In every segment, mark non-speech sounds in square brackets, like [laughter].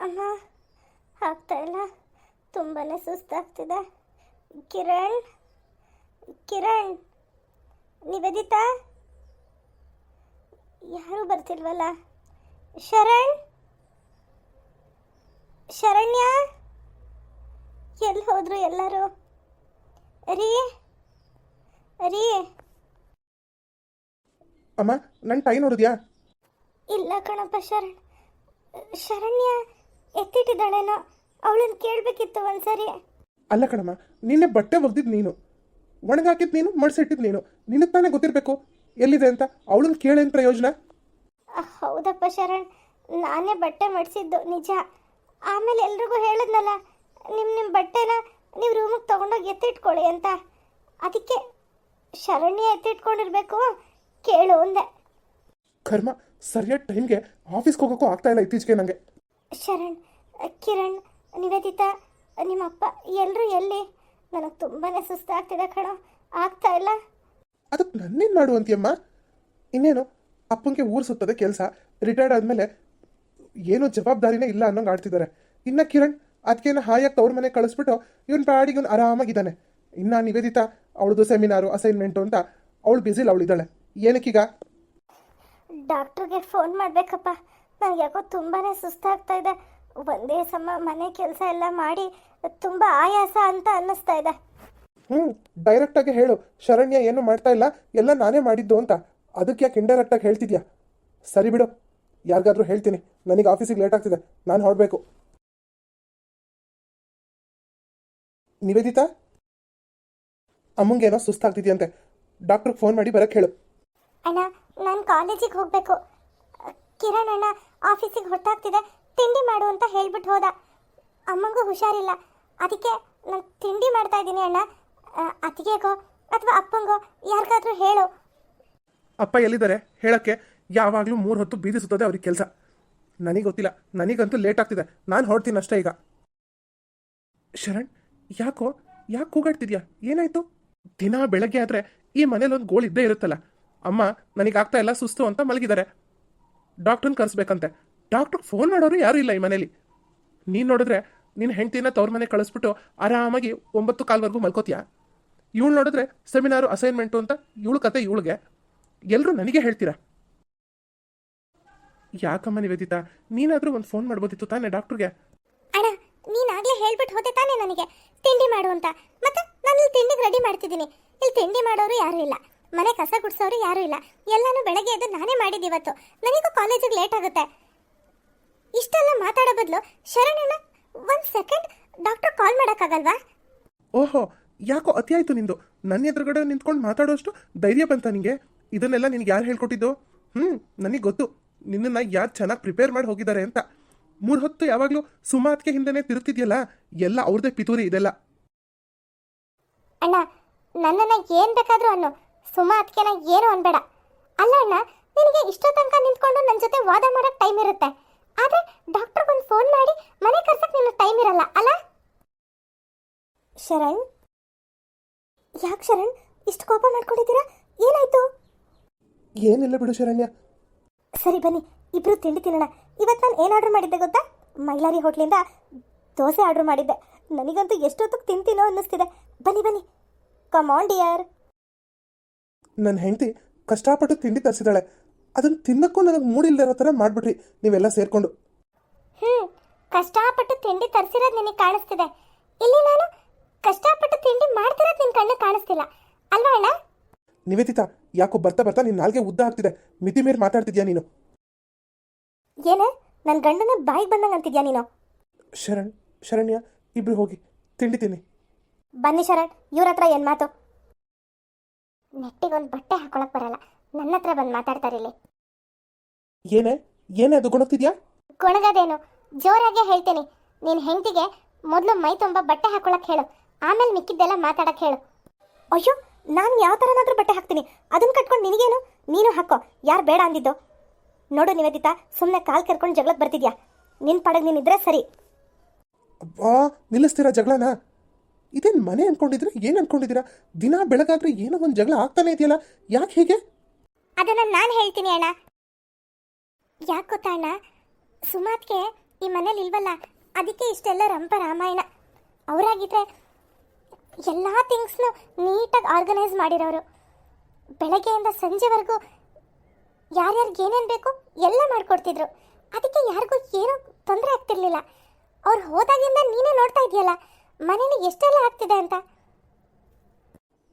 ಅಮ್ಮ ಆಗ್ತಾ ಇಲ್ಲ. ತುಂಬಾ ಸುಸ್ತಾಗ್ತಿದೆ. ಕಿರಣ್ ಕಿರಣ್ ನಿವೇದಿತಾ? ಯಾರು ಬರ್ತಿಲ್ವಲ್ಲ? ಶರಣ್? ಶರಣ್ಯ? ಎಲ್ಲಿ ಹೋದ್ರು ಎಲ್ಲರೂ? ರೀ ರೀ. ಅಮ್ಮ ನನ್ನ ಟೈ ನೋಡಿದ್ಯಾ? ಇಲ್ಲ ಕಣಪ್ಪ ಶರಣ್. ಶರಣ್ಯ ಎತ್ತಿಟ್ಟಿದ್ದಾಳೇನೋ ಅವಳನ್ನ ಕೇಳಬೇಕಿತ್ತು ಒಂದ್ಸರಿ. ಅಲ್ಲ ಕಣಮ್ಮ ನಿನ್ನೆ ಬಟ್ಟೆ ಒಗ್ದಿದ್ ನೀನು. ಒಣಗಾಕಿದ್ ನೀನು ಮಡ್ಸಿಟ್ಟಿದ್ ನೀನು. ನಿನಗೆ ತಾನೇ ಗೊತ್ತಿರಬೇಕು ಎಲ್ಲಿದೆ ಅಂತ. ಅವಳನ್ನ ಕೇಳೇನು ಪ್ರಯೋಜನ? ಹೌದಪ್ಪ ಶರಣ್. ನಾನೇ ಬಟ್ಟೆ ಮಡಿಸಿದ್ದು ನಿಜ. ಆಮೇಲೆ ಎಲ್ರಿಗೂ ಹೇಳಿದ್ನಲ್ಲ ನಿಮ್ಮ ನಿಮ್ಮ ಬಟ್ಟೆನ ನೀವು ರೂಮಿಗೆ ತೊಗೊಂಡೋಗಿ ಎತ್ತಿಟ್ಕೊಳ್ಳಿ ಅಂತ. ಅದಕ್ಕೆ ಶರಣ್ಯ ಎತ್ತಿಟ್ಕೊಂಡಿರ್ಬೇಕು ಕೇಳು ಒಂದೆ ಕರ್ಮ ಸರಿಯಾದ ಟೈಮ್ಗೆ ಆಫೀಸ್ಗೆ ಹೋಗೋಕ್ಕೂ ಆಗ್ತಾ ಇಲ್ಲ ಇತ್ತೀಚೆಗೆ ನನಗೆ ಶರಣ್ ಕಿರಣ್ ನಿವೇದಿತಾ ನಿಮ್ಮ ಅಪ್ಪ ಎಲ್ಲರೂ ಎಲ್ಲಿ? ನನಗೆ ತುಂಬಾ ಸುಸ್ತಾಗ್ತಿದೆ ಕಣೋ. ಆಗ್ತಾ ಇಲ್ಲ? ಅದಕ್ಕೆ ನನ್ನೇನು ಮಾಡು ಅಂತೀಯಮ್ಮ? ಇನ್ನೇನು ಅಪ್ಪಂಗೆ ಊರು ಸುತ್ತದೆ ಕೆಲಸ. ರಿಟೈರ್ಡ್ ಆದಮೇಲೆ ಏನೂ ಜವಾಬ್ದಾರಿನೇ ಇಲ್ಲ ಅನ್ನೋಂಗೆ ಆಡ್ತಿದ್ದಾರೆ ಇನ್ನು ಕಿರಣ್ ಅದಕ್ಕೇನು ಹಾಯಾಗಿ ತವ್ರ ಮನೆ ಕಳಿಸ್ಬಿಟ್ಟು ಇವನ್ ಪಾಡಿಗೆ ಇವ್ನು ಆರಾಮಾಗಿದ್ದಾನೆ. ಇನ್ನು ನಿವೇದಿತಾ ಅವಳದು ಸೆಮಿನಾರು ಅಸೈನ್ಮೆಂಟು ಅಂತ ಅವಳು ಬ್ಯುಸಿಲಿ ಅವಳಿದ್ದಾಳೆ. ಏನಕ್ಕೀಗ? ಡಾಕ್ಟ್ರಿಗೆ ಫೋನ್ ಮಾಡಬೇಕಪ್ಪ. ನನಗೆ ಯಾಕೋ ತುಂಬಾ ಸುಸ್ತಾಗ್ತಾ ಇದೆ. ಒಂದೇ ಸಮ ಮನೆ ಕೆಲಸ ಎಲ್ಲ ಮಾಡಿ ತುಂಬ ಆಯಾಸ ಅಂತ ಅನ್ನಿಸ್ತಾ ಇದೆ. ಹ್ಞೂ ಡೈರೆಕ್ಟಾಗಿ ಹೇಳು. ಶರಣ್ಯ ಏನು ಮಾಡ್ತಾ ಇಲ್ಲ? ಎಲ್ಲ ನಾನೇ ಮಾಡಿದ್ದು ಅಂತ. ಅದಕ್ಕೆ ಯಾಕೆ ಇಂಡೈರೆಕ್ಟಾಗಿ ಹೇಳ್ತಿದ್ಯಾ? ಸರಿ ಬಿಡು. ಯಾರಿಗಾದ್ರೂ ಹೇಳ್ತೀನಿ. ನನಗೆ ಆಫೀಸಿಗೆ ಲೇಟ್ ಆಗ್ತಿದೆ. ನಾನು ಹೊರಡಬೇಕು. ನಿವೇದಿತಾ? ಅಮ್ಮಂಗೇನೋ ಸುಸ್ತಾಗ್ತಿದ್ಯಂತೆ. ಡಾಕ್ಟ್ರಿಗೆ ಫೋನ್ ಮಾಡಿ ಬರಕ್ಕೆ ಹೇಳು. ಅಣ್ಣ ನಾನು ಕಾಲೇಜಿಗೆ ಹೋಗಬೇಕು. ಕಿರಣ್ ಅಣ್ಣ ಆಫೀಸಿಗೆ ಹೊರಟಾಗ್ತಿದೆ, ತಿಂಡಿ ಮಾಡು ಅಂತ ಹೇಳ್ಬಿಟ್ಟು ಹೋದ. ಅಮ್ಮಂಗೂ ಹುಷಾರಿಲ್ಲ. ಅದಕ್ಕೆ ನಾನು ತಿಂಡಿ ಮಾಡ್ತಾ ಇದ್ದೀನಿ ಅಣ್ಣ. ಅತ್ತಿಗೆಗೋ ಅಥವಾ ಅಪ್ಪಂಗೋ ಯಾರಿಗಾದ್ರೂ ಹೇಳು. ಅಪ್ಪ ಎಲ್ಲಿದ್ದಾರೆ? ಹೇಳಕ್ಕೆ ಯಾವಾಗಲೂ ಮೂರು ಹೊತ್ತು ಬೀದಿ ಸುತ್ತದೆ ಅವ್ರಿಗೆ ಕೆಲಸ. ನನಗೆ ಗೊತ್ತಿಲ್ಲ. ನನಗಂತೂ ಲೇಟ್ ಆಗ್ತಿದೆ. ನಾನು ಹೊರಡ್ತೀನಿ ಅಷ್ಟೇ ಈಗ. ಶರಣ್, ಯಾಕೋ, ಯಾಕೆ ಕೂಗಾಡ್ತಿದ್ಯಾ? ಏನಾಯ್ತು? ದಿನ ಬೆಳಗ್ಗೆ ಆದ್ರೆ ಈ ಮನೇಲಿ ಒಂದು ಗೋಳಿದ್ದೇ ಇರುತ್ತಲ್ಲ. ಅಮ್ಮ, ನನಗೆ ಆಗ್ತಾ ಇಲ್ಲ ಸುಸ್ತು ಅಂತ ಮಲಗಿದ್ದಾರೆ. ಡಾಕ್ಟ್ರನ್ನ ಕರೆಸ್ಬೇಕಂತೆ. ಡಾಕ್ಟ್ರಿಗೆ ಫೋನ್ ಮಾಡೋರು ಯಾರೂ ಇಲ್ಲ ಈ ಮನೇಲಿ. ನೀನು ನೋಡಿದ್ರೆ ನಿನ್ನ ಹೆಂಡ್ತಿನ ತವ್ರ ಮನೆ ಕಳಿಸ್ಬಿಟ್ಟು ಆರಾಮಾಗಿ ಒಂಬತ್ತು ಕಾಲ್ವರೆಗೂ ಮಲ್ಕೋತೀಯ? ಇವಳು ನೋಡಿದ್ರೆ ಸೆಮಿನಾರು, ಅಸೈನ್ಮೆಂಟು ಅಂತ ಇವಳು ಕತೆ ಇವಳಿಗೆ. ಎಲ್ಲರೂ ನನಗೆ ಹೇಳ್ತೀರಾ? ಯಾಕಮ್ಮ ನಿವೇದಿತಾ ನೀನಾದರೂ ಒಂದು ಫೋನ್ ಮಾಡ್ಬೋದಿತ್ತು ತಾನೇ ಡಾಕ್ಟ್ರಿಗೆ? ಅಣ್ಣ ಹೇಳ್ಬಿಟ್ಟು ಹೋದೆ ತಾನೇ ನನಗೆ. ತಿಂಡಿ ಮಾಡು ಅಂತ. ಮತ್ತೆ ನಾನು ಇಲ್ಲಿ ತಿಂಡಿಗೆ ರೆಡಿ ಮಾಡ್ತಿದ್ದೀನಿ. ಇಲ್ಲಿ ತಿಂಡಿ ಮಾಡೋರು ಯಾರೂ ಇಲ್ಲ. ಮನೆ ಕಸ ಗುಡಿಸೋರು ಯಾರೂ ಇಲ್ಲ. ಎಲ್ಲನೂ ಬೆಳಗ್ಗೆ ಎದ್ದು ನಾನೇ ಮಾಡಿದ್ದು ಇವತ್ತು. ನನಗೂ ಕಾಲೇಜಿಗೆ ಲೇಟ್ ಆಗುತ್ತೆ. ಇಷ್ಟೆಲ್ಲ ಮಾತಾಡೋ ಬದಲು ಶರಣಣ್ಣ ಒಂದು ಸೆಕೆಂಡ್ ಡಾಕ್ಟರ್ ಕಾಲ್ ಮಾಡೋಕ್ಕಾಗಲ್ವಾ? ಓಹೋ ಯಾಕೋ ಅತಿ ಆಯ್ತು ನಿಂದು? ನನ್ನ ಎದುರುಗಡೆ ನಿಂತ್ಕೊಂಡು ಮಾತಾಡೋಷ್ಟು ಧೈರ್ಯ ಬಂತ ನಿಂಗೆ? ಇದನ್ನೆಲ್ಲ ನಿನಗೆ ಯಾರು ಹೇಳ್ಕೊಟ್ಟಿದ್ದು? ಹ್ಞೂ ನನಗೆ ಗೊತ್ತು. ನಿನ್ನನ್ನು ಯಾರು ಚೆನ್ನಾಗಿ ಪ್ರಿಪೇರ್ ಮಾಡಿ ಹೋಗಿದ್ದಾರೆ ಅಂತ. ಮೂರು ಹೊತ್ತು ಯಾವಾಗಲೂ ಸುಮಾತ್ಗೆ ಹಿಂದೆನೇ ತಿರುಗ್ತಿದ್ಯಲ್ಲ? ಎಲ್ಲ ಅವ್ರದೇ ಪಿತೂರಿ ಇದೆಲ್ಲ. ಅಣ್ಣ ನನ್ನನ್ನು ಏನು ಬೇಕಾದರೂ ಅನ್ನು. ಸುಮಾ ನಾ ಏನು ಅನ್ಬೇಡ. ಅಲ್ಲ ಅಣ್ಣ ನಿನಗೆ ಇಷ್ಟೋ ತನಕ ನಿಂತ್ಕೊಂಡು ನನ್ನ ಜೊತೆ ವಾದ ಮಾಡೋಕ್ಕೆ ಟೈಮ್ ಇರುತ್ತೆ. ಆದರೆ ಒಂದು ಫೋನ್ ಮಾಡಿ ಮನೆ ಕರ್ಸಕ್ಕೆ ನಿನ್ನ ಟೈಮ್ ಇರಲ್ಲ ಅಲ್ಲ? ಶರಣ್? ಯಾಕೆ ಶರಣ್? ಇಷ್ಟು ಕೋಪ ಮಾಡ್ಕೊಂಡಿದ್ದೀರಾ? ಏನಾಯ್ತು? ಏನಿಲ್ಲ ಬಿಡು ಶರಣ್ಯ. ಸರಿ ಬನ್ನಿ ಇಬ್ರು ತಿಂಡಿ ತಿನ್ನೋಣ. ಇವತ್ತು ನಾನು ಏನು ಆರ್ಡರ್ ಮಾಡಿದ್ದೆ ಗೊತ್ತಾ? ಮೈಲಾರಿ ಹೋಟ್ಲಿಂದ ದೋಸೆ ಆರ್ಡರ್ ಮಾಡಿದ್ದೆ. ನನಗಂತೂ ಎಷ್ಟೊತ್ತಿಗೆ ತಿಂತೀನೋ ಅನ್ನಿಸ್ತಿದೆ. ಬನ್ನಿ ಬನ್ನಿ. ಕಮಾನ್ ಡಿಯರ್ ನನ್ನ ಹೆಂಡತಿ ಕಷ್ಟಪಟ್ಟು ತಿಂಡಿ ತರಿಸಿದಾಳೆ. ಅದನ್ನು ತಿನ್ನಕ್ಕೂ ನನಗೆ ಮೂಡಿಲ್ದೇ ಇರೋ ಥರ ಮಾಡಿಬಿಟ್ರಿ. ನೀವೆಲ್ಲ ಸೇರಿಕೊಂಡು. ಹ್ಞೂ ಕಷ್ಟಪಟ್ಟು ತಿಂಡಿ ತರಿಸಿರೋದು ನಿನಗೆ ಕಾಣಿಸ್ತಿದೆ. ಇಲ್ಲಿ ನಾನು ಕಷ್ಟಪಟ್ಟು ತಿಂಡಿ ಮಾಡ್ತಿರೋದು ನಿನ್ನ ಕಣ್ಣು ಕಾಣಿಸ್ತಿಲ್ಲ. ಅಲ್ವಾ ಅಣ್ಣ? ನಿವೇದಿತಾ ಯಾಕೋ ಬರ್ತಾ ಬರ್ತಾ ನಿನ್ನ ನಾಲ್ಗೆ ಉದ್ದ ಆಗ್ತಿದೆ. ಮಿತಿ ಮೀರಿ ಮಾತಾಡ್ತಿದ್ಯಾ ನೀನು? ಏನೇ? ನನ್ನ ಗಂಡನ ಬಾಯಿಗೆ ಬಂದಂಗೆ ಅಂತಿದ್ಯಾ ನೀನು? ಶರಣ್ ಶರಣ್ಯ ಇಬ್ರು ಹೋಗಿ ತಿಂಡಿ ತಿನ್ನಿ. ಬನ್ನಿ ಶರಣ್ ಇವ್ರ ಹತ್ರ ಏನು ಮಾತು? ನೆಟ್ಟಿಗೊಂದು ಬಟ್ಟೆ ಹಾಕೊಳಕ್ ಬರಲ್ಲ. ನನ್ನ ಹತ್ರ ಬಂದು ಮಾತಾಡ್ತಾರೆ ಇಲ್ಲಿ. ಏನೇ? ಏನೇ ಅದು ಗುಣಗ್ತಿದ್ಯಾ? ಗೊಣಗದೇನು? ಜೋರಾಗೆ ಹೇಳ್ತೀನಿ. ನೀನ್ ಹೆಂಡತಿಗೆ ಮೊದಲು ಮೈ ತುಂಬ ಬಟ್ಟೆ ಹಾಕೊಳಕ್ ಹೇಳು. ಆಮೇಲೆ ಮಿಕ್ಕಿದ್ದೆಲ್ಲ ಮಾತಾಡಕ್ ಹೇಳು. ಅಯ್ಯೋ ನಾನು ಯಾವ ಥರನಾದ್ರೂ ಬಟ್ಟೆ ಹಾಕ್ತೀನಿ. ಅದನ್ನ ಕಟ್ಕೊಂಡು ನಿನಗೇನು? ನೀನು ಹಾಕೋ. ಯಾರು ಬೇಡ ಅಂದಿದ್ದು? ನೋಡು ನಿವೇದಿತಾ ಸುಮ್ಮನೆ ಕಾಲ್ ಕರ್ಕೊಂಡು ಜಗಳಕ್ಕೆ ಬರ್ತಿದ್ಯಾ? ನಿನ್ನ ಪಡಗ್ ನೀನಿದ್ರೆ ಸರಿ. ಅಬ್ಬಾ ನಿಲ್ಲಿಸ್ತೀರಾ ಜಗಳನ? ಇದೇನು ಮನೆ ಅನ್ಕೊಂಡಿದ್ರೆ ಏನು ಅನ್ಕೊಂಡಿದ್ದೀರಾ? ದಿನ ಬೆಳಗಾದ್ರೆ ಏನೋ ಒಂದು ಜಗಳ ಆಗ್ತಾನೆ ಇದೆಯಲ್ಲ? ಯಾಕೆ ಹೀಗೆ? ಅದನ್ನ ನಾನು ಹೇಳ್ತೀನಿ ಅಣ್ಣ. ಯಾಕೆ ಗೊತ್ತಾ ಅಣ್ಣ? ಸುಮಾತ್ಗೆ ಈ ಮನೇಲಿ ಇಲ್ವಲ್ಲ, ಅದಕ್ಕೆ ಇಷ್ಟೆಲ್ಲ ರಂಪ ರಾಮಾಯಣ. ಅವರಾಗಿದ್ರೆ ಎಲ್ಲ ಥಿಂಗ್ಸ್ನು ನೀಟಾಗಿ ಆರ್ಗನೈಸ್ ಮಾಡಿರೋರು. ಬೆಳಗ್ಗೆಯಿಂದ ಸಂಜೆವರೆಗೂ ಯಾರ್ಯಾರಿಗೆ ಏನೇನು ಬೇಕು ಎಲ್ಲ ಮಾಡಿಕೊಡ್ತಿದ್ರು. ಅದಕ್ಕೆ ಯಾರಿಗೂ ಏನೂ ತೊಂದರೆ ಆಗ್ತಿರ್ಲಿಲ್ಲ. ಅವ್ರು ಹೋದಾಗಿಂದ ನೀನೇ ನೋಡ್ತಾ ಇದೆಯಲ್ಲ. ಮನೇಲಿ ಎಷ್ಟೆಲ್ಲ ಆಗ್ತಿದೆ ಅಂತ?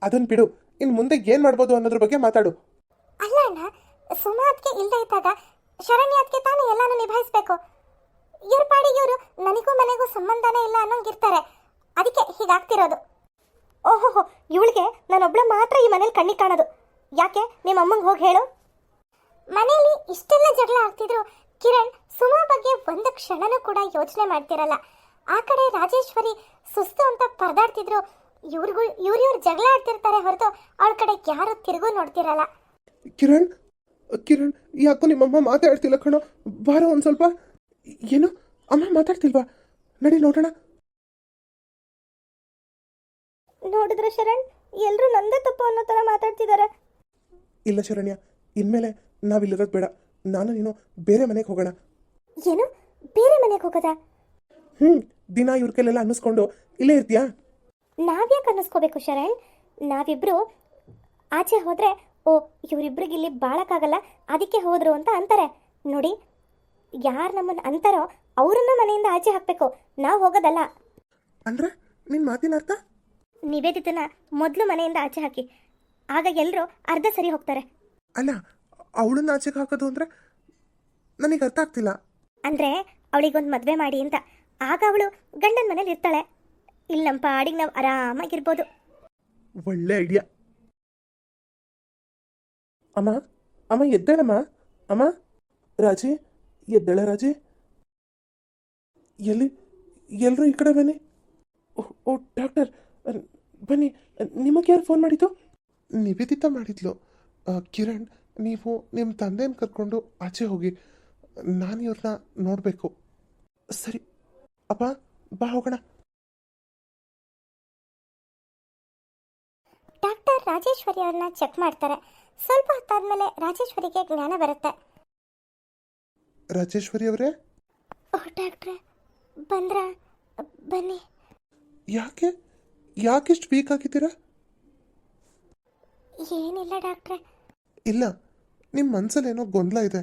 ಅದನ್ ಬಿಡು. ಇನ್ನು ಮುಂದೆ ಏನು ಮಾಡ್ಬೋದು ಅನ್ನೋದ್ರ ಬಗ್ಗೆ ಮಾತಾಡು. ಅಲ್ಲ ಅಣ್ಣ ಸುಮಾ ಅದಕ್ಕೆ ಇಲ್ಲದೆ ಇದ್ದಾಗ ಶರಣ್ಯ ಅದಕ್ಕೆ ತಾನೇ ಎಲ್ಲಾನು ನಿಭಾಯಿಸ್ಬೇಕು. ಇವ್ರ ಪಾಡಿಗೆ ಇವರು ನನಗೂ ಮನೆಗೂ ಸಂಬಂಧನೇ ಇಲ್ಲ ಅನ್ನೋಂಗಿರ್ತಾರೆ. ಅದಕ್ಕೆ ಹೀಗಾಗ್ತಿರೋದು ಓಹೋಹೋ ಇವಳಿಗೆ ನಾನೊಬ್ಳ ಮಾತ್ರ ಈ ಮನೇಲಿ ಕಣ್ಣಿಗೆ ಕಾಣೋದು. ಯಾಕೆ? ನಿಮ್ಮ ಅಮ್ಮಂಗೆ ಹೋಗಿ ಹೇಳು. ಮನೆಯಲ್ಲಿ ಇಷ್ಟೆಲ್ಲ ಜಗಳ ಆಗ್ತಿದ್ರು ಕಿರಣ್ ಸುಮಾ ಬಗ್ಗೆ ಒಂದು ಕ್ಷಣನೂ ಕೂಡ ಯೋಚನೆ ಮಾಡ್ತಿರಲ್ಲ. ಆ ಕಡೆ ರಾಜೇಶ್ವರಿ ಸುಸ್ತು ಅಂತ ಪರದಾಡ್ತಿದ್ರು. ಇವ್ರಿಗೂ ಇವ್ರು ಇವ್ರು ಜಗಳ ಆಡ್ತಿರ್ತಾರೆ ಹೊರತು ಅವಳ ಕಡೆ ಯಾರು ತಿರುಗೂ ನೋಡ್ತಿರಲ್ಲ. ಕಿರಣ್ ಕಿರಣ್ ಯಾಕೋ ನಿಮ್ಮಮ್ಮ ಮಾತಾಡ್ತಿಲ್ಲ ಕಣೋ? ಬಾರೋ ಒಂದು ಸ್ವಲ್ಪ. ಏನು? ಅಮ್ಮ ಮಾತಾಡ್ತಿಲ್ವಾ? ನಡಿ ನೋಡೋಣ. ನೋಡಿದ್ರೆ ಶರಣ್? ಎಲ್ಲರೂ ನಂದೇ ತಪ್ಪು ಅನ್ನೋ ಥರ ಮಾತಾಡ್ತಿದ್ದಾರೆ ಇಲ್ಲ ಶರಣ್ಯ ಇನ್ಮೇಲೆ ನಾವಿಲ್ಲಿರೋದು ಬೇಡ. ನಾನು ನೀನು ಬೇರೆ ಮನೆಗೆ ಹೋಗೋಣ. ಏನು? ಬೇರೆ ಮನೆಗೆ ಹೋಗೋದಾ? ಹ್ಞೂ ದಿನ ಇವ್ರ ಕೈಲೆಲ್ಲ ಅನ್ನಿಸ್ಕೊಂಡು ಇಲ್ಲೇ ಇರ್ತೀಯಾ? ನಾವ್ಯಾಕೆ ಅನ್ನಿಸ್ಕೋಬೇಕು ಶರಣ್? ನಾವಿಬ್ರು ಆಚೆ ಹೋದ್ರೆ ಓ ಇವರಿಬ್ರಿಗೆ ಇಲ್ಲಿ ಬಾಳಕ್ಕಾಗಲ್ಲ ಅದಕ್ಕೆ ಹೋದ್ರು ಅಂತ ಅಂತಾರೆ. ನೋಡಿ ಯಾರು ನಮ್ಮನ್ನು ಅಂತಾರೋ ಅವರನ್ನ ಮನೆಯಿಂದ ಆಚೆ ಹಾಕಬೇಕು. ನಾವು ಹೋಗೋದಲ್ಲ. ಅಂದ್ರೆ ನಿನ್ ಮಾತಿನ ಅರ್ಥ? ನಿವೇದಿತನ ಮೊದಲು ಮನೆಯಿಂದ ಆಚೆ ಹಾಕಿ. ಆಗ ಎಲ್ಲರೂ ಅರ್ಧ ಸರಿ ಹೋಗ್ತಾರೆ. ಅಲ್ಲ ಅವಳನ್ನ ಆಚೆಗೆ ಹಾಕೋದು ಅಂದ್ರೆ ನನಗೆ ಅರ್ಥ ಆಗ್ತಿಲ್ಲ. ಅಂದ್ರೆ ಅವಳಿಗೊಂದು ಮದುವೆ ಮಾಡಿ ಅಂತ. ಆಗ ಅವಳು ಗಂಡನ ಮನೇಲಿ ಇರ್ತಾಳೆ. ಇಲ್ಲಿ ನಮ್ಮ ಪಾಡಿಗೆ ನಾವು ಆರಾಮಾಗಿರ್ಬೋದು. ಒಳ್ಳೆ ಐಡಿಯಾ. ಅಮ್ಮ ಅಮ್ಮ ಎದ್ದೇಳಮ್ಮ. ಅಮ್ಮ ರಾಜಿ ಎದ್ದಳ ರಾಜಿ. ಎಲ್ಲಿ ಎಲ್ಲರೂ ಈ ಕಡೆ ಬನ್ನಿ. ಓ, ಓ ಡಾಕ್ಟರ್ ಬನ್ನಿ ನಿಮಗೆ ಯಾರು ಫೋನ್ ಮಾಡಿದ್ದು? ನಿವೇದಿತ ಮಾಡಿದ್ಲು. ಕಿರಣ್ ನೀವು ನಿಮ್ಮ ತಂದೆಯನ್ನು ಕರ್ಕೊಂಡು ಆಚೆ ಹೋಗಿ ನಾನು ಇವ್ರನ್ನ ನೋಡಬೇಕು. ಸರಿ ಅಪ್ಪ ಬಾ ಹೋಗೋಣ. ಡಾಕ್ಟರ್ ರಾಜೇಶ್ವರಿ ಅವ್ರನ್ನ ಚೆಕ್ ಮಾಡ್ತಾರೆ. ಸ್ವಲ್ಪ ಹೊತ್ತಾದ್ಮೇಲೆ ರಾಜೇಶ್ವರಿಗೆ ಜ್ಞಾನ ಬರುತ್ತೆ. ರಾಜೇಶ್ವರಿ ಅವರೇ? ಓ ಡಾಕ್ಟ್ರೆ ಬಂದ್ರ? ಬನ್ನಿ. ಯಾಕೆ? ಯಾಕೆಷ್ಟು ವೀಕ್ ಆಗಿದ್ದೀರಾ? ಏನಿಲ್ಲ ಡಾಕ್ಟ್ರೆ. ಇಲ್ಲ ನಿಮ್ಮ ಮನಸ್ಸಲ್ಲೇನೋ ಗೊಂದಲ ಇದೆ.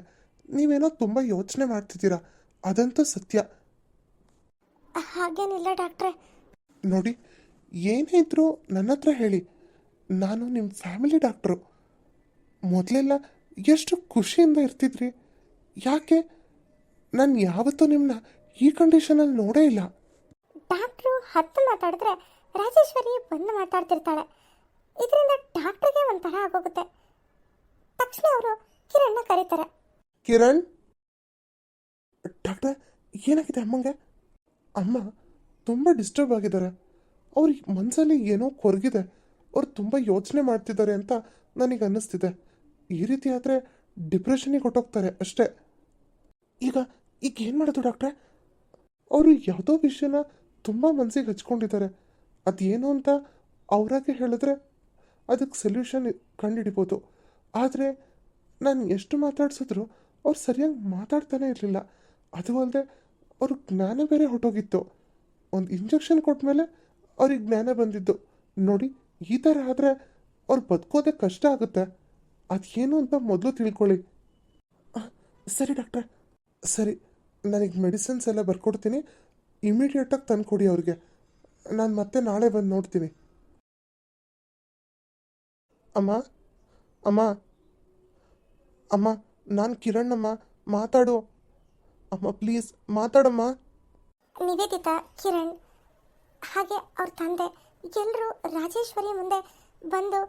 ನೀವೇನೋ ತುಂಬ ಯೋಚನೆ ಮಾಡ್ತಿದ್ದೀರಾ. ಅದಂತೂ ಸತ್ಯ. ಹಾಗೇನಿಲ್ಲ ಡಾಕ್ಟ್ರೆ. ನೋಡಿ ಏನೇ ಇದ್ರೂ ನನ್ನ ಹತ್ರ ಹೇಳಿ. ನಾನು ನಿಮ್ಮ ಫ್ಯಾಮಿಲಿ ಡಾಕ್ಟ್ರು. ಮೊದಲೆಲ್ಲ ಎಷ್ಟು ಖುಷಿಯಿಂದ ಇರ್ತಿದ್ರಿ. ಯಾಕೆ? ನಾನು ಯಾವತ್ತೂ ನಿಮ್ಮನ್ನ ಈ ಕಂಡೀಷನಲ್ಲಿ ನೋಡೇ ಇಲ್ಲ. ಡಾಕ್ಟ್ರು ಹತ್ತು ಮಾತಾಡಿದ್ರೆ ರಾಜೇಶ್ವರಿ ಬಂದು ಮಾತಾಡ್ತಿರ್ತಾಳೆ. ಇದರಿಂದ ಡಾಕ್ಟ್ರಿಗೆ ಒಂಥರ ಆಗೋಗುತ್ತೆ. ತಕ್ಷಣ ಅವರು ಕಿರಣ್ನ ಕರೀತಾರೆ. ಕಿರಣ್? ಡಾಕ್ಟರ್ ಏನಾಗಿದೆ ಅಮ್ಮಂಗೆ? ಅಮ್ಮ, ತುಂಬ ಡಿಸ್ಟರ್ಬ್ ಆಗಿದ್ದಾರೆ. ಅವ್ರಿಗೆ ಮನಸ್ಸಲ್ಲಿ ಏನೋ ಕೊರಗಿದೆ. ಅವ್ರು ತುಂಬ ಯೋಚನೆ ಮಾಡ್ತಿದ್ದಾರೆ ಅಂತ ನನಗೆ ಅನ್ನಿಸ್ತಿದೆ. ಈ ರೀತಿ ಆದರೆ ಡಿಪ್ರೆಷನ್ಗೆ ಕೊಟ್ಟೋಗ್ತಾರೆ ಅಷ್ಟೇ. ಈಗ ಈಗ ಏನು ಮಾಡೋದು ಡಾಕ್ಟ್ರೆ? ಅವರು ಯಾವುದೋ ವಿಷಯನ ತುಂಬ ಮನಸ್ಸಿಗೆ ಹಚ್ಕೊಂಡಿದ್ದಾರೆ. ಅದೇನು ಅಂತ ಅವರಾಗೆ ಹೇಳಿದ್ರೆ ಅದಕ್ಕೆ ಸೊಲ್ಯೂಷನ್ ಕಂಡುಹಿಡಿಬೋದು. ಆದರೆ ನಾನು ಎಷ್ಟು ಮಾತಾಡ್ಸಿದ್ರು ಅವ್ರು ಸರಿಯಾಗಿ ಮಾತಾಡ್ತಾನೆ ಇರಲಿಲ್ಲ. ಅದು ಅಲ್ಲದೆ ಅವ್ರ ಜ್ಞಾನ ಬೇರೆ ಹೊಟ್ಟೋಗಿತ್ತು. ಒಂದು ಇಂಜೆಕ್ಷನ್ ಕೊಟ್ಟ ಮೇಲೆ ಅವ್ರಿಗೆ ಜ್ಞಾನ ಬಂದಿದ್ದು ನೋಡಿ, ಈ ಥರ ಆದರೆ ಅವ್ರು ಬದುಕೋದೆ ಕಷ್ಟ ಆಗುತ್ತೆ. ಅದೇನು ಅಂತ ಮೊದಲು ತಿಳ್ಕೊಳ್ಳಿ. ಸರಿ ಡಾಕ್ಟ್ರೆ. ಸರಿ, ನನಗೆ ಮೆಡಿಸಿನ್ಸ್ ಎಲ್ಲ ಬರ್ಕೊಡ್ತೀನಿ. ಇಮಿಡಿಯೇಟಾಗಿ ತಂದುಕೊಡಿ ಅವ್ರಿಗೆ. ನಾನು ಮತ್ತೆ ನಾಳೆ ಬಂದು ನೋಡ್ತೀನಿ. ಅಮ್ಮ ಅಮ್ಮ ಅಮ್ಮ, ನಾನು ಕಿರಣ್ ಅಮ್ಮ, ಮಾತಾಡು. ಅಮ್ಮ ಪ್ಲೀಸ್ ಮಾತಾಡಮ್ಮ. ನಿವೇದಿತಾ, ಕಿರಣ್, ಹಾಗೆ ಅವ್ರ ತಂದೆ ಎಲ್ಲರೂ ರಾಜೇಶ್ವರಿ ಮುಂದೆ ಬಂದು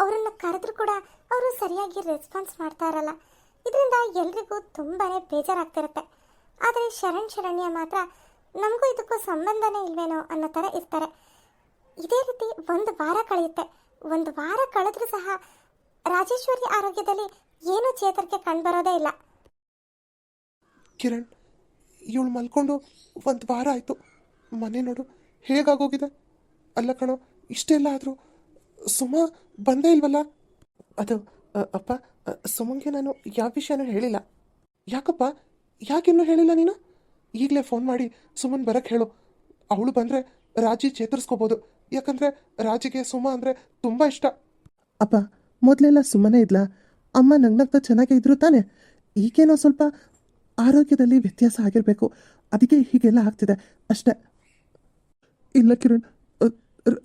ಅವರನ್ನು ಕರೆದ್ರು ಕೂಡ ಅವರು ಸರಿಯಾಗಿ ರೆಸ್ಪಾನ್ಸ್ ಮಾಡ್ತಾ ಇರಲ್ಲ. ಇದರಿಂದ ಎಲ್ರಿಗೂ ತುಂಬಾ ಬೇಜಾರಾಗ್ತಿರುತ್ತೆ. ಆದರೆ ಶರಣ್, ಶರಣ್ಯ ಮಾತ್ರ ನಮಗೂ ಇದಕ್ಕೂ ಸಂಬಂಧನೇ ಇಲ್ವೇನೋ ಅನ್ನೋ ಥರ ಇರ್ತಾರೆ. ಇದೇ ರೀತಿ ಒಂದು ವಾರ ಕಳೆಯುತ್ತೆ. ಒಂದು ವಾರ ಕಳೆದ್ರೂ ಸಹ ರಾಜೇಶ್ವರಿ ಆರೋಗ್ಯದಲ್ಲಿ ಏನೂ ಚೇತರಿಕೆ ಕಂಡುಬರೋದೇ ಇಲ್ಲ. ಕಿರಣ್, ಇವಳು ಮಲ್ಕೊಂಡು ಒಂದು ವಾರ ಆಯಿತು. ಮನೆ ನೋಡು, ಹೇಗಾಗೋಗಿದೆ? ಅಲ್ಲ ಕಣೋ, ಇಷ್ಟೆಲ್ಲ ಆದರೂ ಸುಮ ಬಂದೇ ಇಲ್ವಲ್ಲ? ಅದು ಅಪ್ಪ ಸುಮಂಗೆ ನಾನು ಯಾವ ವಿಷಯನೂ ಹೇಳಿಲ್ಲ. ಯಾಕಪ್ಪ? ಯಾಕಿನ್ನೂ ಹೇಳಿಲ್ಲ ನೀನು? ಈಗಲೇ ಫೋನ್ ಮಾಡಿ ಸುಮನ್ ಬರಕ್ಕೆ ಹೇಳು. ಅವಳು ಬಂದರೆ ರಾಜಿ ಚೇತರಿಸ್ಕೋಬೋದು. ಯಾಕಂದರೆ ರಾಜಿಗೆ ಸುಮ ಅಂದರೆ ತುಂಬ ಇಷ್ಟ. ಅಪ್ಪ, ಮೊದಲೆಲ್ಲ ಸುಮ್ಮನೆ ಇದ್ಲಾ? ಅಮ್ಮ ನಗ್ನಗ್ತಾ ಚೆನ್ನಾಗೇ ಇದ್ರು ತಾನೆ? ಈಗೇನೋ ಸ್ವಲ್ಪ ಆರೋಗ್ಯದಲ್ಲಿ ವ್ಯತ್ಯಾಸ ಆಗಿರಬೇಕು. ಅದಕ್ಕೆ ಹೀಗೆಲ್ಲ ಆಗ್ತಿದೆ. ಅಷ್ಟೇ. ಇಲ್ಲ ಕಿರಣ್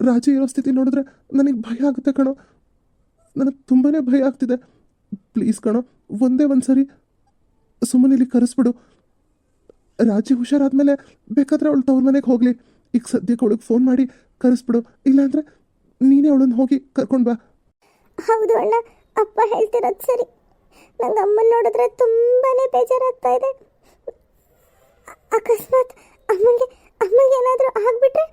ರಾಜು ಇರೋ ಸ್ಥಿತಿ ನೋಡಿದ್ರೆ ನನಗೆ ಭಯ ಆಗುತ್ತೆ ಕಣೋ. ನನಗೆ ತುಂಬಾ ಭಯ ಆಗ್ತಿದೆ. ಪ್ಲೀಸ್ ಕಣೋ, ಒಂದೇ ಒಂದು ಸಾರಿ ಸುಮ್ಮನೆ ಇಲ್ಲಿ ಕರೆಸ್ಬಿಡು. ರಾಜಿ ಹುಷಾರಾದ್ಮೇಲೆ ಬೇಕಾದ್ರೆ ಅವಳು ತವ್ರ ಮನೆಗೆ ಹೋಗಲಿ. ಈಗ ಸದ್ಯಕ್ಕೆ ಅವಳಿಗೆ ಫೋನ್ ಮಾಡಿ ಕರೆಸ್ಬಿಡು. ಇಲ್ಲಾಂದ್ರೆ ನೀನೇ ಅವಳನ್ನು ಹೋಗಿ ಕರ್ಕೊಂಡು ಬಾ. ಹೌದು ಅಣ್ಣ, ಅಪ್ಪ ಹೇಳ್ತಿರೋದು ಸರಿ. ಅಮ್ಮನ ನೋಡಿದ್ರೆ ತುಂಬಾನೇ ಬೇಜಾರಾಗ್ತಾ ಇದೆ. ಅಕಸ್ಮಾತ್ ಅಮ್ಮಂಗೆ ಅಮ್ಮಂಗೆ ಏನಾದರೂ ಆಗ್ಬಿಟ್ರೆ?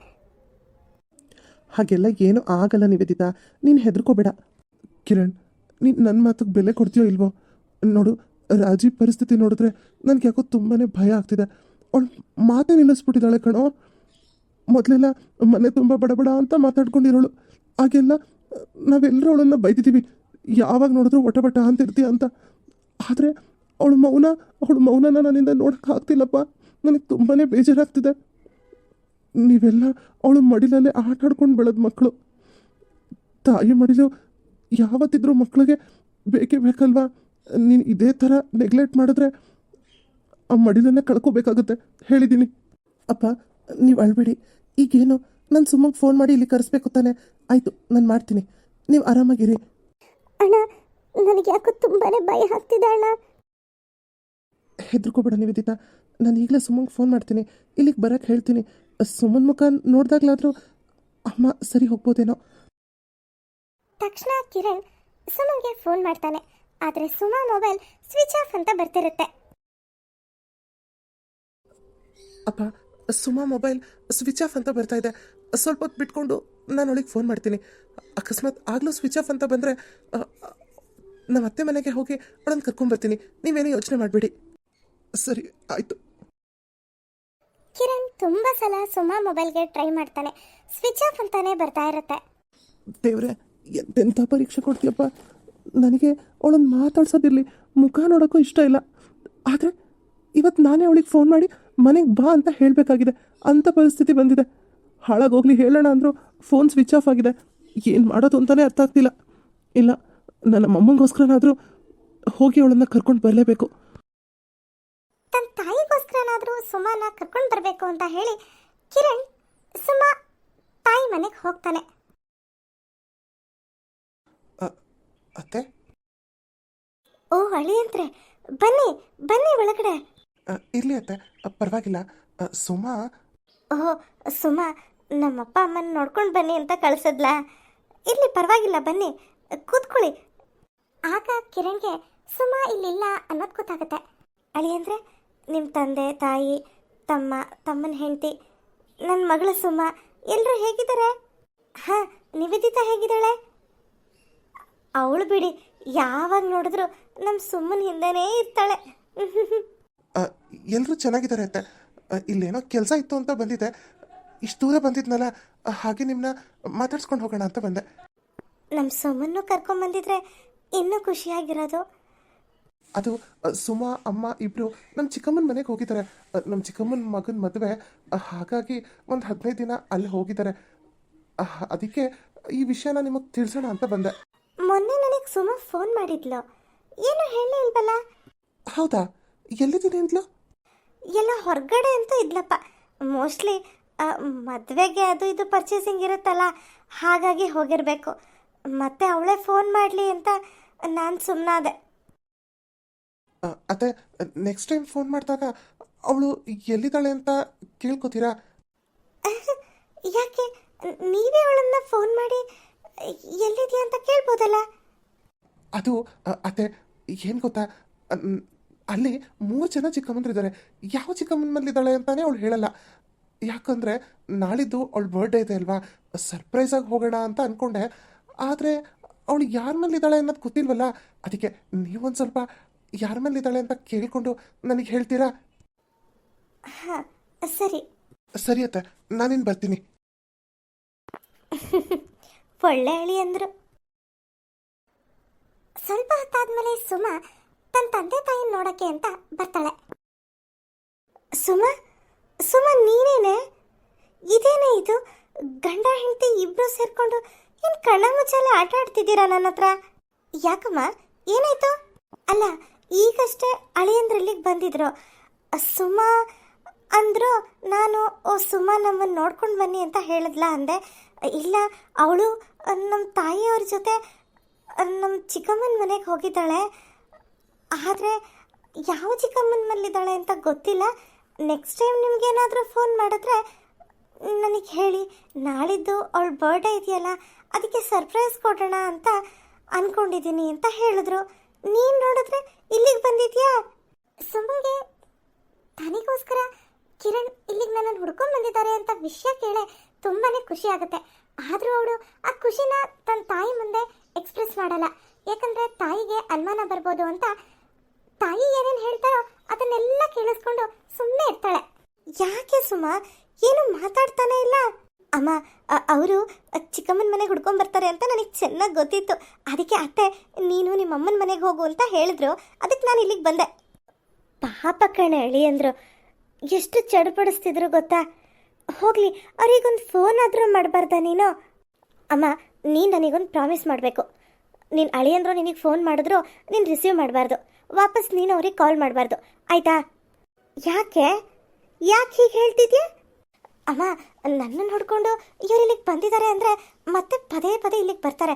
ಹಾಗೆಲ್ಲ ಏನೂ ಆಗಲ್ಲ ನಿವೇದಿತ. ನೀನು ಹೆದರ್ಕೋಬೇಡ. ಕಿರಣ್, ನೀನು ನನ್ನ ಮಾತಿಗೆ ಬೆಲೆ ಕೊಡ್ತೀಯೋ ಇಲ್ವೋ? ನೋಡು, ರಾಜಿ ಪರಿಸ್ಥಿತಿ ನೋಡಿದ್ರೆ ನನಗೆ ಯಾಕೋ ತುಂಬಾ ಭಯ ಆಗ್ತಿದೆ. ಅವಳು ಮಾತೇ ನಿಲ್ಲಿಸ್ಬಿಟ್ಟಿದ್ದಾಳೆ ಕಣೋ. ಮೊದಲೆಲ್ಲ ಮನೆ ತುಂಬ ಬಡಬಡ ಅಂತ ಮಾತಾಡ್ಕೊಂಡಿರೋಳು. ಹಾಗೆಲ್ಲ ನಾವೆಲ್ಲರೂ ಅವಳನ್ನ ಬೈದಿದ್ದೀವಿ. ಯಾವಾಗ ನೋಡಿದ್ರು ಒಟಬಟ ಅಂತ ಇರ್ತೀಯ ಅಂತ. ಆದರೆ ಅವಳು ಮೌನ, ಅವಳು ಮೌನನ ನನ್ನಿಂದ ನೋಡೋಕೆ ಆಗ್ತಿಲ್ಲಪ್ಪ. ನನಗೆ ತುಂಬಾ ಬೇಜಾರಾಗ್ತಿದೆ. ನೀವೆಲ್ಲ ಅವಳು ಮಡಿಲಲ್ಲೇ ಆಟ ಆಡ್ಕೊಂಡು ಬೆಳೆದ ಮಕ್ಕಳು. ತಾಯಿ ಮಡಿಲು ಯಾವತ್ತಿದ್ರೂ ಮಕ್ಕಳಿಗೆ ಬೇಕೇ ಬೇಕಲ್ವಾ? ನೀನು ಇದೇ ಥರ ನೆಗ್ಲೆಕ್ಟ್ ಮಾಡಿದ್ರೆ ಆ ಮಡಿಲನ್ನೇ ಕಳ್ಕೊಬೇಕಾಗುತ್ತೆ. ಹೇಳಿದ್ದೀನಿ ಅಪ್ಪ, ನೀವು ಅಳಬೇಡಿ. ಈಗೇನು? ನಾನು ಸುಮ್ಮನೆ ಫೋನ್ ಮಾಡಿ ಇಲ್ಲಿ ಕರೆಸ್ಬೇಕು ತಾನೆ. ಆಯಿತು, ನಾನು ಮಾಡ್ತೀನಿ. ನೀವು ಆರಾಮಾಗಿರಿ. ಅಣ್ಣ ನನಗೆ ಯಾಕೋ ತುಂಬಾನೇ ಭಯ ಆಗ್ತಿದೆ ಅಣ್ಣ. ಹೆದರ್ಕೋಬೇಡ ನಿವೇದಿತಾ ನಾನು ಈಗಲೇ ಸುಮ್ಮನೆ ಫೋನ್ ಮಾಡ್ತೀನಿ. ಇಲ್ಲಿಗೆ ಬರಕ್ಕೆ ಹೇಳ್ತೀನಿ. ಸುಮನ್ ಮುಖ ನೋಡಿದಾಗಲಾದರೂ ಅಮ್ಮ ಸರಿ ಹೋಗ್ಬೋದೇನೋ? ತಕ್ಷಣ ಕಿರಣ್ ಸುಮನ್ಗೆ ಫೋನ್ ಮಾಡ್ತಾನೆ. ಆದರೆ ಸುಮಾ ಮೊಬೈಲ್ ಸ್ವಿಚ್ ಆಫ್ ಅಂತ ಬರ್ತಿರುತ್ತೆ. ಅಪ್ಪ ಸುಮಾ ಮೊಬೈಲ್ ಸ್ವಿಚ್ ಆಫ್ ಅಂತ ಬರ್ತಾ ಇದೆ. ಸ್ವಲ್ಪ ಹೊತ್ತು ಬಿಟ್ಕೊಂಡು ನಾನು ಅವಳಿಗೆ ಫೋನ್ ಮಾಡ್ತೀನಿ. ಅಕಸ್ಮಾತ್ ಆಗಲೂ ಸ್ವಿಚ್ ಆಫ್ ಅಂತ ಬಂದರೆ ನಮ್ಮ ಅತ್ತೆ ಮನೆಗೆ ಹೋಗಿ ಅವಳನ್ನು ಕರ್ಕೊಂಬರ್ತೀನಿ ನೀವೇನೇ ಯೋಚನೆ ಮಾಡಬೇಡಿ. ಸರಿ ಆಯಿತು. ಕಿರಣ್ ತುಂಬಾ ಸಲ ಸುಮಾ ಮೊಬೈಲ್ಗೆ ಟ್ರೈ ಮಾಡ್ತಾನೆ. ಸ್ವಿಚ್ ಆಫ್ ಅಂತಾನೆ ಬರ್ತಾ ಇರುತ್ತೆ. ದೇವ್ರೆ ಎಂತೆಂಥ ಪರೀಕ್ಷೆ ಕೊಡ್ತೀಯಪ್ಪ? ನನಗೆ ಅವಳನ್ನು ಮಾತಾಡ್ಸೋದಿರಲಿ. ಮುಖ ನೋಡೋಕ್ಕೂ ಇಷ್ಟ ಇಲ್ಲ. ಆದರೆ ಇವತ್ತು ನಾನೇ ಅವಳಿಗೆ ಫೋನ್ ಮಾಡಿ ಮನೆಗೆ ಬಾ ಅಂತ ಹೇಳಬೇಕಾಗಿದೆ. ಅಂಥ ಪರಿಸ್ಥಿತಿ ಬಂದಿದೆ. ಹಾಳಾಗೋಗ್ಲಿ ಹೇಳೋಣ ಅಂದರೂ ಫೋನ್ ಸ್ವಿಚ್ ಆಫ್ ಆಗಿದೆ. ಏನು ಮಾಡೋದು ಅಂತಲೇ ಅರ್ಥ ಆಗ್ತಿಲ್ಲ. ಇಲ್ಲ ನನ್ನ ಮೊಮ್ಮಂಗೋಸ್ಕರನಾದರೂ ಹೋಗಿ ಅವಳನ್ನ ಕರ್ಕೊಂಡು ಬರಲೇಬೇಕು. ತನ್ನ ತಾಯಿಗೋಸ್ಕರನಾದರೂ ಸುಮಾನ ಕರ್ಕೊಂಡು ಬರಬೇಕು ಅಂತ ಹೇಳಿ ಕಿರಣ್ ಸುಮಾ ತಾಯಿ ಮನೆಗೆ ಹೋಗ್ತಾನೆ. ಅತ್ತೆ? ಓ ಅಳಿಯಂತ್ರೆ ಬನ್ನಿ ಬನ್ನಿ ಒಳಗಡೆ. ಇರ್ಲಿ ಅತ್ತೆ ಪರವಾಗಿಲ್ಲ. ಸುಮಾ? ಓಹ್ ಸುಮಾ ನಮ್ಮಪ್ಪ ಅಮ್ಮನ ನೋಡ್ಕೊಂಡು ಬನ್ನಿ ಅಂತ ಕಳ್ಸದ್ಲಾ? ಇರ್ಲಿ ಪರವಾಗಿಲ್ಲ ಬನ್ನಿ. ಕೂತ್ಕೊಳ್ಳಿ ಆಗ ಕಿರಣ್ಗೆ ಸುಮಾ ಇಲ್ಲಿಲ್ಲ ಅನ್ನೋದು ಗೊತ್ತಾಗುತ್ತೆ. ಅಳಿಯಂದ್ರೆ ನಿಮ್ಮ ತಂದೆ ತಾಯಿ ತಮ್ಮ ತಮ್ಮನ ಹೆಂಡತಿ ನನ್ನ ಮಗಳು ಸುಮಾ ಎಲ್ಲರೂ ಹೇಗಿದ್ದಾರೆ? ಹಾಂ ನಿವೇದಿತ ಹೇಗಿದ್ದಾಳೆ? ಅವಳು ಬಿಡಿ ಯಾವಾಗ ನೋಡಿದ್ರು ನಮ್ಮ ಸುಮ್ಮನ ಹಿಂದೆನೇ ಇರ್ತಾಳೆ. ಎಲ್ಲರೂ ಚೆನ್ನಾಗಿದ್ದಾರೆ ಅತ್ತೆ. ಇಲ್ಲೇನೋ ಕೆಲಸ ಇತ್ತು ಅಂತ ಬಂದಿದೆ ಇಷ್ಟು ದೂರ ಬಂದಿದ್ನಲ್ಲ ಹಾಗೆ ನಿಮ್ಮನ್ನ ಮಾತಾಡ್ಸ್ಕೊಂಡು ಹೋಗೋಣ ಅಂತ ಬಂದೆ. ನಮ್ಮ ಸುಮ್ಮನ್ನು ಕರ್ಕೊಂಬಂದಿದ್ರೆ ಇನ್ನೂ ಖುಷಿಯಾಗಿರೋದು? ಅದು ಸುಮಾ ಅಮ್ಮ ಇಬ್ಬರು ನಮ್ಮ ಚಿಕ್ಕಮ್ಮನ ಮನೆಗೆ ಹೋಗಿದ್ದಾರೆ. ನಮ್ಮ ಚಿಕ್ಕಮ್ಮನ ಮಗನ ಮದುವೆ ಹಾಗಾಗಿ ಒಂದು ಹದಿನೈದು ದಿನ ಅಲ್ಲಿ ಹೋಗಿದ್ದಾರೆ. ಅದಕ್ಕೆ ಈ ವಿಷಯನ ನಿಮಗೆ ತಿಳಿಸೋಣ ಅಂತ ಬಂದೆ. ಮೊನ್ನೆ ನನಗೆ ಸುಮಾ ಫೋನ್ ಮಾಡಿದ್ಲು. ಏನು ಹೇಳಿ ಇಲ್ವಲ್ಲ? ಹೌದಾ? ಎಲ್ಲಿದ್ದೀನಿ ಅಂದ್ಲು? ಎಲ್ಲ ಹೊರಗಡೆ ಅಂತ ಇದ್ಲಪ್ಪ. ಮೋಸ್ಟ್ಲಿ ಮದುವೆಗೆ ಅದು ಇದು ಪರ್ಚೇಸಿಂಗ್ ಇರುತ್ತಲ್ಲ ಹಾಗಾಗಿ ಹೋಗಿರಬೇಕು. ಮತ್ತೆ ಅವಳೇ ಫೋನ್ ಮಾಡಲಿ ಅಂತ ನಾನು ಸುಮ್ಮನಾದೆ ಅದೇ ಅತ್ತೆ ನೆಕ್ಸ್ಟ್ ಟೈಮ್ ಫೋನ್ ಮಾಡಿದಾಗ ಅವಳು ಎಲ್ಲಿದ್ದಾಳೆ ಅಂತ ಕೇಳ್ಕೊತೀರಾ? [laughs] ಯಾಕೆ ನೀವೇ ಅವಳನ್ನ ಫೋನ್ ಮಾಡಿ ಎಲ್ಲಿದೆಯಾ ಅಂತ ಕೇಳ್ಬೋದಲ್ಲ? ಅದು ಅತೆ ಅತ್ತೆ ಏನು ಗೊತ್ತಾ? ಅಲ್ಲಿ ಮೂರು ಜನ ಚಿಕ್ಕಮ್ಮಂದ್ರಿದ್ದಾರೆ. ಯಾವ ಚಿಕ್ಕಮ್ಮನ ಇದ್ದಾಳೆ ಅಂತಾನೆ ಅವಳು ಹೇಳಲ್ಲ. ಯಾಕಂದರೆ ನಾಳಿದ್ದು ಅವಳ ಬರ್ಡೇ ಇದೆ ಅಲ್ವಾ? ಸರ್ಪ್ರೈಸಾಗಿ ಹೋಗೋಣ ಅಂತ ಅಂದ್ಕೊಂಡೆ ಆದರೆ ಅವಳು ಯಾರ ಮೇಲಿದ್ದಾಳೆ ಅನ್ನೋದು ಗೊತ್ತಿಲ್ವಲ್ಲ? ಅದಕ್ಕೆ ನೀವೊಂದು ಸ್ವಲ್ಪ ಯಾರ ಮೇಲಿದ್ದಾಳೆ ಅಂತ ಕೇಳಿಕೊಂಡು ನನಗೆ ಹೇಳ್ತೀರಾ? ಹಾಂ ಸರಿ. ಸರಿ ಅತ್ತ ನಾನೇನು ಬರ್ತೀನಿ. [laughs] ಒಳ್ಳೆ ಹೇಳಿ ಅಂದ್ರು. ಸ್ವಲ್ಪ ಹೊತ್ತಾದ್ಮೇಲೆ ಸುಮಾ ತನ್ನ ತಂದೆ ತಾಯಿ ನೋಡಕ್ಕೆ ಅಂತ ಬರ್ತಾಳೆ. ಸುಮ ಸುಮ ನೀನೇನೆ? ಇದೇನೇ ಇದು? ಗಂಡ ಹೆಂಡತಿ ಇಬ್ರು ಸೇರ್ಕೊಂಡು ಏನ್ ಕಣ್ಣ ಮುಚ್ಚಲ್ಲ ಆಟ ಆಡ್ತಿದ್ದೀರಾ ನನ್ನ ಹತ್ರ? ಯಾಕಮ್ಮ? ಏನಾಯ್ತು? ಅಲ್ಲ, ಈಗಷ್ಟೇ ಅಳಿಯಂದ್ರಲ್ಲಿಗೆ ಬಂದಿದ್ರು. ಸುಮಾ ಅಂದ್ರು, ನಾನು, ಓ, ಸುಮಾ ನಮ್ಮನ್ನು ನೋಡ್ಕೊಂಡು ಬನ್ನಿ ಅಂತ ಹೇಳಿದ್ಲ ಅಂದೆ. ಇಲ್ಲ, ಅವಳು ನಮ್ಮ ತಾಯಿಯವ್ರ ಜೊತೆ ನಮ್ಮ ಚಿಕ್ಕಮ್ಮನ ಮನೆಗೆ ಹೋಗಿದ್ದಾಳೆ. ಆದರೆ, ಯಾವ ಚಿಕ್ಕಮ್ಮನ ಮನೇಲಿದ್ದಾಳೆ ಅಂತ ಗೊತ್ತಿಲ್ಲ. ನೆಕ್ಸ್ಟ್ ಟೈಮ್ ನಿಮ್ಗೇನಾದರೂ ಫೋನ್ ಮಾಡಿದ್ರೆ ನನಗೆ ಹೇಳಿ. ನಾಳಿದ್ದು ಅವಳ ಬರ್ಡೇ ಇದೆಯಲ್ಲ ಅದಕ್ಕೆ ಸರ್ಪ್ರೈಸ್ ಕೊಡೋಣ ಅಂತ ಅನ್ಕೊಂಡಿದ್ದೀನಿ ಅಂತ ಹೇಳಿದ್ರು. ನೀನು ನೋಡಿದ್ರೆ ಇಲ್ಲಿಗೆ ಬಂದಿದ್ಯಾ? ಸುಮ್ಮನೆ ತನಿಗೋಸ್ಕರ ಕಿರಣ್ ಇಲ್ಲಿಗೆ ನನ್ನನ್ನು ಹುಡ್ಕೊಂಡು ಬಂದಿದ್ದಾರೆ ಅಂತ ವಿಷಯ ಕೇಳೆ ತುಂಬಾನೇ ಖುಷಿ ಆಗುತ್ತೆ. ಆದರೂ ಅವಳು ಆ ಖುಷಿನ ತನ್ನ ತಾಯಿ ಮುಂದೆ ಎಕ್ಸ್ಪ್ರೆಸ್ ಮಾಡಲ್ಲ. ಯಾಕಂದ್ರೆ ತಾಯಿಗೆ ಅನುಮಾನ ಬರ್ಬೋದು ಅಂತ ತಾಯಿ ಏನೇನು ಹೇಳ್ತಾರೋ ಅದನ್ನೆಲ್ಲ ಕೇಳಿಸ್ಕೊಂಡು ಸುಮ್ಮನೆ ಇರ್ತಾಳೆ. ಯಾಕೆ ಸುಮ? ಏನು ಮಾತಾಡ್ತಾನೆ ಇಲ್ಲ? ಅಮ್ಮ ಅವರು ಚಿಕ್ಕಮ್ಮನ ಮನೆಗೆ ಹುಡ್ಕೊಂಬರ್ತಾರೆ ಅಂತ ನನಗೆ ಚೆನ್ನಾಗಿ ಗೊತ್ತಿತ್ತು. ಅದಕ್ಕೆ ಅತ್ತೆ, ನೀನು ನಿಮ್ಮ ಅಮ್ಮನ ಮನೆಗೆ ಹೋಗು ಅಂತ ಹೇಳಿದ್ರು. ಅದಕ್ಕೆ ನಾನು ಇಲ್ಲಿಗೆ ಬಂದೆ. ಪಾಪ ಕಣೆ ಅಳಿ ಅಂದರು. ಎಷ್ಟು ಚಡಪಡಿಸ್ತಿದ್ರು ಗೊತ್ತಾ? ಹೋಗ್ಲಿ, ಅವ್ರಿಗೊಂದು ಫೋನ್ ಆದರೂ ಮಾಡಬಾರ್ದ ನೀನು? ಅಮ್ಮ, ನೀನು ನನಗೊಂದು ಪ್ರಾಮಿಸ್ ಮಾಡಬೇಕು. ನೀನು ಅಳಿಯಂದ್ರು ನಿನಗೆ ಫೋನ್ ಮಾಡಿದ್ರು, ನೀನು ರಿಸೀವ್ ಮಾಡಬಾರ್ದು. ವಾಪಸ್ ನೀನು ಅವ್ರಿಗೆ ಕಾಲ್ ಮಾಡಬಾರ್ದು. ಆಯಿತಾ? ಯಾಕೆ? ಯಾಕೆ ಹೀಗೆ ಹೇಳ್ತಿದ್ಯಾ? ಅಮ್ಮ, ನನ್ನನ್ನು ಹುಡ್ಕೊಂಡು ಇವ್ರು ಇಲ್ಲಿಗೆ ಬಂದಿದ್ದಾರೆ ಅಂದರೆ ಮತ್ತೆ ಪದೇ ಪದೇ ಇಲ್ಲಿಗೆ ಬರ್ತಾರೆ.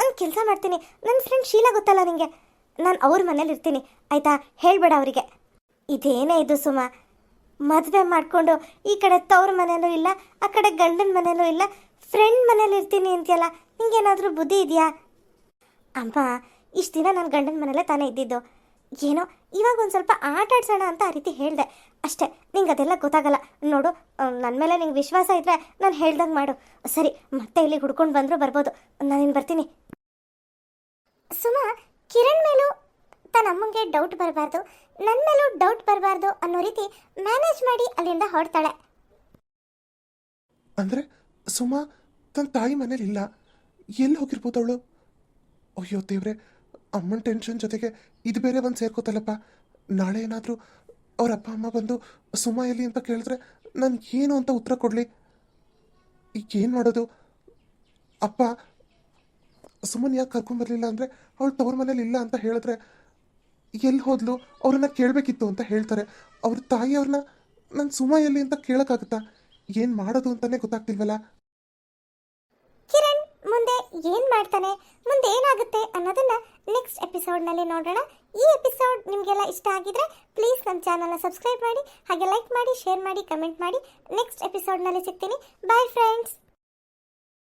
ಒಂದು ಕೆಲಸ ಮಾಡ್ತೀನಿ. ನನ್ನ ಫ್ರೆಂಡ್ ಶೀಲಾ ಗೊತ್ತಲ್ಲ ನಿಮಗೆ ನಾನು ಅವ್ರ ಮನೇಲಿ ಇರ್ತೀನಿ. ಆಯಿತಾ? ಹೇಳಬೇಡ ಅವರಿಗೆ. ಇದೇನೇ ಇದು ಸುಮ? ಮದುವೆ ಮಾಡಿಕೊಂಡು ಈ ಕಡೆ ತವ್ರ ಮನೇಲೂ ಇಲ್ಲ, ಆ ಕಡೆ ಗಂಡನ ಮನೇಲೂ ಇಲ್ಲ ಫ್ರೆಂಡ್ ಮನೇಲಿ ಇರ್ತೀನಿ ಅಂತೀಯಲ್ಲ, ನಿಂಗೇನಾದರೂ ಬುದ್ಧಿ ಇದೆಯಾ? ಅಮ್ಮ, ಇಷ್ಟು ದಿನ ನಾನು ಗಂಡನ ಮನೇಲೇ ತಾನೇ ಇದ್ದಿದ್ದು. ಏನೋ ಇವಾಗ ಒಂದು ಸ್ವಲ್ಪ ಆಟ ಆಡ್ಸೋಣ ಅಂತ ಆ ರೀತಿ ಹೇಳಿದೆ. ಅಷ್ಟೇ, ನಿಂಗೆ ಅದೆಲ್ಲ ಗೊತ್ತಾಗಲ್ಲ. ನೋಡು ನನ್ನ ಮೇಲೆ ನಿಂಗೆ ವಿಶ್ವಾಸ ಇದ್ರೆ ನಾನು ಹೇಳ್ದಂಗೆ ಮಾಡು. ಸರಿ, ಮತ್ತೆ ಇಲ್ಲಿ ಹುಡ್ಕೊಂಡು ಬಂದರೂ ಬರ್ಬೋದು. ನಾನೇನು ಬರ್ತೀನಿ. ಸುಮಾ, ಕಿರಣ್ ಮೇಲೂ ತನ್ನ ಅಮ್ಮಂಗೆ ಡೌಟ್ ಬರಬಾರ್ದು. ನನ್ನ ಮೇಲೂ ಡೌಟ್ ಬರಬಾರ್ದು ಅನ್ನೋ ರೀತಿ ಮ್ಯಾನೇಜ್ ಮಾಡಿ ಅಲ್ಲಿಂದ ಹೊರಡ್ತಾಳೆ. ಅಂದರೆ, ಸುಮಾ ತನ್ನ ತಾಯಿ ಮನೇಲಿ ಇಲ್ಲ ಎಲ್ಲಿ ಹೋಗಿರ್ಬೋದು ಅವಳು? ಅಯ್ಯೋ ದೇವ್ರೆ ಅಮ್ಮನ ಟೆನ್ಷನ್ ಜೊತೆಗೆ ಇದು ಬೇರೆ ಒಂದು ಸೇರ್ಕೋತಲ್ಲಪ್ಪ. ನಾಳೆ ಏನಾದರೂ ಅವ್ರ ಅಪ್ಪ, ಅಮ್ಮ ಬಂದು ಸುಮ್ಮ ಎಲ್ಲಿ ಅಂತ ಕೇಳಿದ್ರೆ ನಾನು ಏನು ಅಂತ ಉತ್ತರ ಕೊಡಲಿ. ಈಗ ಏನು ಮಾಡೋದು? ಅಪ್ಪ ಸುಮ್ಮನೆ ಯಾಕೆ ಕರ್ಕೊಂಬರ್ಲಿಲ್ಲ ಅಂದರೆ ಅವಳು ತವ್ರ ಮನೇಲಿ ಇಲ್ಲ ಅಂತ ಹೇಳಿದ್ರೆ ಎಲ್ಲಿ ಹೋದ್ಲು? ಅವ್ರನ್ನ ಕೇಳಬೇಕಿತ್ತು ಅಂತ ಹೇಳ್ತಾರೆ. ಅವ್ರ ತಾಯಿಯವ್ರನ್ನ ನಾನು ಸುಮ್ಮ ಎಲ್ಲಿ ಅಂತ ಕೇಳೋಕ್ಕಾಗುತ್ತಾ? ಏನು ಮಾಡೋದು ಅಂತಲೇ ಗೊತ್ತಾಗ್ತಿಲ್ವಲ್ಲ? ಏನ್ ಮಾಡ್ತಾನೆ? ಮುಂದೆ ಏನಾಗುತ್ತೆ ಅನ್ನೋದನ್ನ ನೆಕ್ಸ್ಟ್ ಎಪಿಸೋಡ್ನಲ್ಲಿ ನೋಡೋಣ. ಈ ಎಪಿಸೋಡ್ ನಿಮಗೆಲ್ಲ ಇಷ್ಟ ಆಗಿದ್ರೆ ಪ್ಲೀಸ್ ನಮ್ಮ ಚಾನಲ್ನ ಸಬ್ಸ್ಕ್ರೈಬ್ ಮಾಡಿ, ಹಾಗೆ ಲೈಕ್ ಮಾಡಿ ಶೇರ್ ಮಾಡಿ ಕಮೆಂಟ್ ಮಾಡಿ. ನೆಕ್ಸ್ಟ್ ಎಪಿಸೋಡ್ನಲ್ಲಿ ಸಿಗ್ತೀನಿ. Bye friends